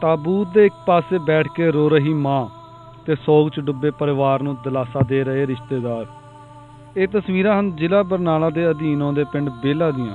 ਤਾਬੂਤ ਦੇ ਇੱਕ ਪਾਸੇ ਬੈਠ ਕੇ ਰੋ ਰਹੀ ਮਾਂ ਤੇ ਸੋਗ 'ਚ ਡੁੱਬੇ ਪਰਿਵਾਰ ਨੂੰ ਦਿਲਾਸਾ ਦੇ ਰਹੇ ਰਿਸ਼ਤੇਦਾਰ। ਇਹ ਤਸਵੀਰਾਂ ਹਨ ਜ਼ਿਲ੍ਹਾ ਬਰਨਾਲਾ ਦੇ ਅਧੀਨ ਆਉਂਦੇ ਪਿੰਡ ਬੇਲਾ ਦੀਆਂ।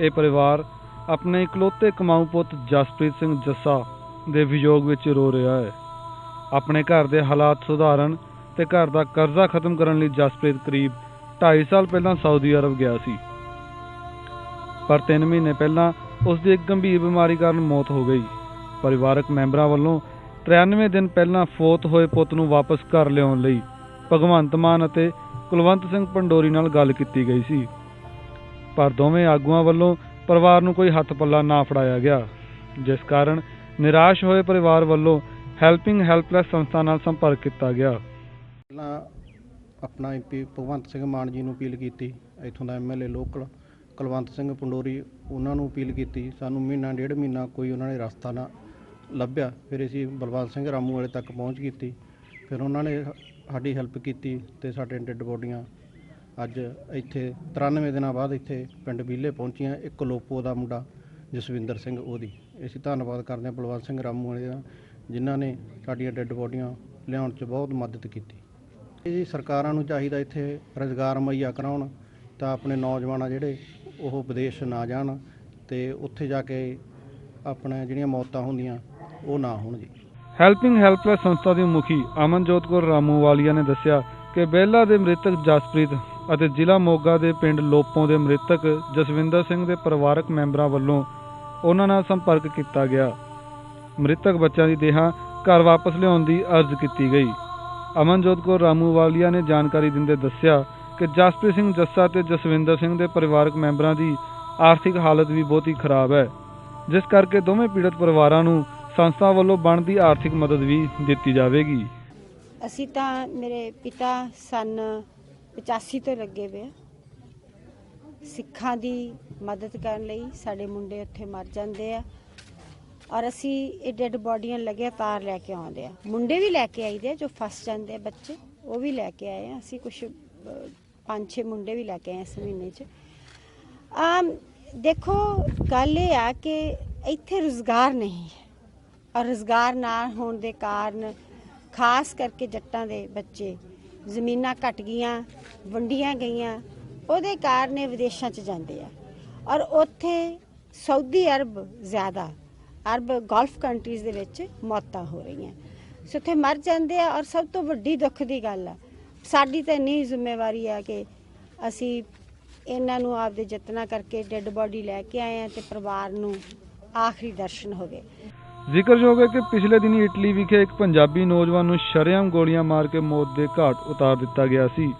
ਇਹ ਪਰਿਵਾਰ ਆਪਣੇ ਇਕਲੌਤੇ ਕਮਾਊ ਪੁੱਤ ਜਸਪ੍ਰੀਤ ਸਿੰਘ ਜੱਸਾ ਦੇ ਵਿਯੋਗ ਵਿੱਚ ਰੋ ਰਿਹਾ ਹੈ। ਆਪਣੇ ਘਰ ਦੇ ਹਾਲਾਤ ਸੁਧਾਰਨ ਤੇ ਘਰ ਦਾ ਕਰਜ਼ਾ ਖਤਮ ਕਰਨ ਲਈ ਜਸਪ੍ਰੀਤ ਕਰੀਬ 2.5 ਸਾਲ ਪਹਿਲਾਂ ਸਾਊਦੀ ਅਰਬ ਗਿਆ ਸੀ। ਪਰ 3 ਮਹੀਨੇ ਪਹਿਲਾਂ ਉਸ ਦੀ ਇੱਕ ਗੰਭੀਰ ਬਿਮਾਰੀ ਕਾਰਨ ਮੌਤ ਹੋ ਗਈ। ਪਰਿਵਾਰਕ ਮੈਂਬਰਾਂ ਵੱਲੋਂ 93 ਦਿਨ ਪਹਿਲਾਂ ਫੋਤ ਹੋਏ ਪੁੱਤ ਨੂੰ ਵਾਪਸ ਘਰ ਲਿਆਉਣ ਲਈ ਭਗਵੰਤ ਮਾਨ ਅਤੇ ਕੁਲਵੰਤ ਸਿੰਘ ਪੰਡੋਰੀ ਨਾਲ ਗੱਲ ਕੀਤੀ ਗਈ ਸੀ। ਪਰ ਦੋਵੇਂ ਆਗੂਆਂ ਵੱਲੋਂ ਪਰਿਵਾਰ ਨੂੰ ਕੋਈ ਹੱਥ ਪੱਲਾ ਨਾ ਫੜਾਇਆ ਗਿਆ, ਜਿਸ ਕਾਰਨ ਨਿਰਾਸ਼ ਹੋਏ ਪਰਿਵਾਰ ਵੱਲੋਂ ਹੈਲਪਿੰਗ ਹੈਲਪਲੈਸ ਸੰਸਥਾ ਨਾਲ ਸੰਪਰਕ ਕੀਤਾ ਗਿਆ। ਪਹਿਲਾਂ ਆਪਣਾ ਐਮਪੀ ਭਗਵੰਤ ਸਿੰਘ ਮਾਨ ਜੀ ਨੂੰ ਅਪੀਲ ਕੀਤੀ, ਇੱਥੋਂ ਦਾ ਐਮਐਲਏ ਲੋਕਲ ਕੁਲਵੰਤ ਸਿੰਘ ਪੰਡੋਰੀ, ਉਹਨਾਂ ਨੂੰ ਅਪੀਲ ਕੀਤੀ, ਸਾਨੂੰ ਮਹੀਨਾ, ਡੇਢ ਮਹੀਨਾ ਕੋਈ ਉਹਨਾਂ ਨੇ ਰਸਤਾ ਨਾ ਲੱਭਿਆ। ਫਿਰ ਅਸੀਂ ਬਲਵੰਤ ਸਿੰਘ ਰਾਮੂ ਵਾਲੇ ਤੱਕ ਪਹੁੰਚ ਕੀਤੀ। ਫਿਰ ਉਹਨਾਂ ਨੇ ਸਾਡੀ ਹੈਲਪ ਕੀਤੀ ਤੇ ਸਾਡੇ ਡੈੱਡ ਬੋਡੀਆਂ ਅੱਜ ਇੱਥੇ 93 ਦਿਨਾਂ ਬਾਅਦ ਇੱਥੇ ਪਿੰਡ ਬੀਲੇ ਪਹੁੰਚੀਆਂ। ਇੱਕ ਲੋਪੋ ਦਾ ਮੁੰਡਾ, ਜਸਵਿੰਦਰ ਸਿੰਘ ਉਹਦੀ। ਅਸੀਂ ਧੰਨਵਾਦ ਕਰਦੇ ਹਾਂ ਬਲਵੰਤ ਸਿੰਘ ਰਾਮੂ ਵਾਲੇ ਦਾ, ਜਿਨ੍ਹਾਂ ਨੇ ਸਾਡੀਆਂ ਡੈੱਡ ਬੋਡੀਆਂ ਲਿਆਉਣ 'ਚ ਬਹੁਤ ਮਦਦ ਕੀਤੀ। ਇਹ ਜੀ ਸਰਕਾਰਾਂ ਨੂੰ ਚਾਹੀਦਾ ਇੱਥੇ ਰੁਜ਼ਗਾਰ ਮੁਹੱਈਆ ਕਰਾਉਣ, ਤਾਂ ਆਪਣੇ ਨੌਜਵਾਨ ਆ ਜਿਹੜੇ ਉਹ ਵਿਦੇਸ਼ ਨਾ ਜਾਣ ਤੇ ਉੱਥੇ ਜਾ ਕੇ ਆਪਣਾ ਜਿਹੜੀਆਂ ਮੌਤਾਂ ਹੁੰਦੀਆਂ ਉਹ ਨਾ ਹੋਣ ਜੀ। ਹੈਲਪਿੰਗ ਹੈਲਪਲੈਸ ਸੰਸਥਾ ਦੀ ਮੁਖੀ ਅਮਨਜੋਤ ਕੌਰ ਰਾਮੂਵਾਲੀਆ ਨੇ ਦੱਸਿਆ ਕਿ ਬੇਲਾ ਦੇ ਮ੍ਰਿਤਕ ਜਸਪ੍ਰੀਤ ਅਤੇ ਜ਼ਿਲ੍ਹਾ ਮੋਗਾ ਦੇ ਪਿੰਡ ਲੋਪੋਂ ਦੇ ਮ੍ਰਿਤਕ ਜਸਵਿੰਦਰ ਸਿੰਘ ਦੇ ਪਰਿਵਾਰਕ ਮੈਂਬਰਾਂ ਵੱਲੋਂ ਉਹਨਾਂ ਨਾਲ ਸੰਪਰਕ ਕੀਤਾ ਗਿਆ। ਮ੍ਰਿਤਕ ਬੱਚਿਆਂ ਦੀ ਦੇਹਾਂ ਘਰ ਵਾਪਸ ਲਿਆਉਣ ਦੀ ਅਰਜ਼ ਕੀਤੀ ਗਈ। ਅਮਨਜੋਤ ਕੌਰ ਰਾਮੂਵਾਲੀਆ ਨੇ ਜਾਣਕਾਰੀ ਦਿੰਦੇ ਦੱਸਿਆ ਕਿ ਜਸਪ੍ਰੀਤ ਸਿੰਘ ਜੱਸਾ ਤੇ ਜਸਵਿੰਦਰ ਸਿੰਘ ਦੇ ਪਰਿਵਾਰਕ ਮੈਂਬਰਾਂ ਦੀ ਆਰਥਿਕ ਹਾਲਤ ਵੀ ਬਹੁਤ ਹੀ ਖਰਾਬ ਹੈ, ਜਿਸ ਕਰਕੇ ਦੋਵੇਂ ਪੀੜਤ ਪਰਿਵਾਰਾਂ ਨੂੰ ਸੰਸਥਾ ਵੱਲੋਂ ਬਣਦੀ ਆਰਥਿਕ ਮਦਦ ਵੀ ਦਿੱਤੀ ਜਾਵੇਗੀ। ਅਸੀਂ ਤਾਂ ਮੇਰੇ ਪਿਤਾ ਸਨ 85 ਤੋਂ ਲੱਗੇ ਵੇ ਆ। ਸਿੱਖਾਂ ਦੀ ਮਦਦ ਕਰਨ ਲਈ ਸਾਡੇ ਮੁੰਡੇ ਉੱਥੇ ਮਰ ਜਾਂਦੇ ਆ। ਔਰ ਅਸੀਂ ਇਹ ਡੈੱਡ ਬੋਡੀਆਂ ਲਗਾਤਾਰ ਲੈ ਕੇ ਆਉਂਦੇ ਆ। ਮੁੰਡੇ ਵੀ ਲੈ ਕੇ ਆਈਦੇ ਆ ਜੋ ਫਸ ਜਾਂਦੇ ਆ ਬੱਚੇ, ਉਹ ਵੀ ਲੈ ਕੇ ਆਏ ਆ। ਅਸੀਂ ਕੁਝ ਪੰਜ ਛੇ ਮੁੰਡੇ ਵੀ ਲੈ ਕੇ ਆਏ ਇਸ ਮਹੀਨੇ 'ਚ। ਆਮ ਦੇਖੋ, ਗੱਲ ਇਹ ਆ ਕਿ ਇੱਥੇ ਰੁਜ਼ਗਾਰ ਨਹੀਂ ਹੈ। ਔਰ ਰੁਜ਼ਗਾਰ ਨਾ ਹੋਣ ਦੇ ਕਾਰਨ ਖਾਸ ਕਰਕੇ ਜੱਟਾਂ ਦੇ ਬੱਚੇ ਜ਼ਮੀਨਾਂ ਘਟ ਗਈਆਂ, ਵੰਡੀਆਂ ਗਈਆਂ, ਉਹਦੇ ਕਾਰਨ ਇਹ ਵਿਦੇਸ਼ਾਂ 'ਚ ਜਾਂਦੇ ਆ। ਔਰ ਉੱਥੇ ਸਾਊਦੀ ਅਰਬ ਜ਼ਿਆਦਾ, ਅਰਬ ਗਲਫ ਕੰਟਰੀਜ਼ ਦੇ ਵਿੱਚ ਮੌਤਾਂ ਹੋ ਰਹੀਆਂ। ਸੋ ਉੱਥੇ ਮਰ ਜਾਂਦੇ ਆ ਔਰ ਸਭ ਤੋਂ ਵੱਡੀ ਦੁੱਖ ਦੀ ਗੱਲ ਆ, ਸਾਡੀ ਤਾਂ ਇੰਨੀ ਜ਼ਿੰਮੇਵਾਰੀ ਆ ਕਿ ਅਸੀਂ ਇਹਨਾਂ ਨੂੰ ਆਪਦੇ ਯਤਨਾਂ ਕਰਕੇ ਡੈੱਡ ਬੋਡੀ ਲੈ ਕੇ ਆਏ ਆ ਤੇ ਪਰਿਵਾਰ ਨੂੰ ਆਖਰੀ ਦਰਸ਼ਨ ਹੋਵੇ ਜ਼ਿਕਰਯੋਗ ਹੈ ਕਿ ਪਿਛਲੇ ਦਿਨੀ ਇਟਲੀ ਵਿਖੇ ਇੱਕ ਪੰਜਾਬੀ ਨੌਜਵਾਨ ਨੂੰ ਸ਼ਰੇਆਮ ਗੋਲੀਆਂ ਮਾਰ ਕੇ ਮੌਤ ਦੇ ਘਾਟ ਉਤਾਰ ਦਿੱਤਾ ਗਿਆ ਸੀ।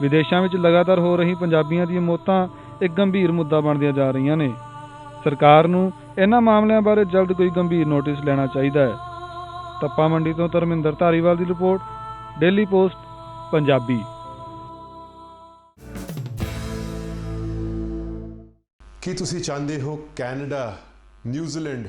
ਵਿਦੇਸ਼ਾਂ ਵਿੱਚ ਲਗਾਤਾਰ ਹੋ ਰਹੀ ਪੰਜਾਬੀਆਂ ਦੀਆਂ ਮੌਤਾਂ ਇੱਕ ਗੰਭੀਰ ਮੁੱਦਾ ਬਣਦੀਆਂ ਜਾ ਰਹੀਆਂ ਨੇ। ਸਰਕਾਰ ਨੂੰ ਇਹਨਾਂ ਮਾਮਲਿਆਂ ਬਾਰੇ ਜਲਦ ਕੋਈ ਗੰਭੀਰ ਨੋਟਿਸ ਲੈਣਾ ਚਾਹੀਦਾ ਹੈ। ਤੱਪਾ ਮੰਡੀ ਤੋਂ ਧਰਮਿੰਦਰ ਧਾਰੀਵਾਲ ਦੀ ਰਿਪੋਰਟ, ਡੇਲੀ ਪੋਸਟ, ਪੰਜਾਬੀ। ਕੀ ਤੁਸੀਂ ਚਾਹੁੰਦੇ ਹੋ ਕੈਨੇਡਾ, ਨਿਊਜ਼ੀਲੈਂਡ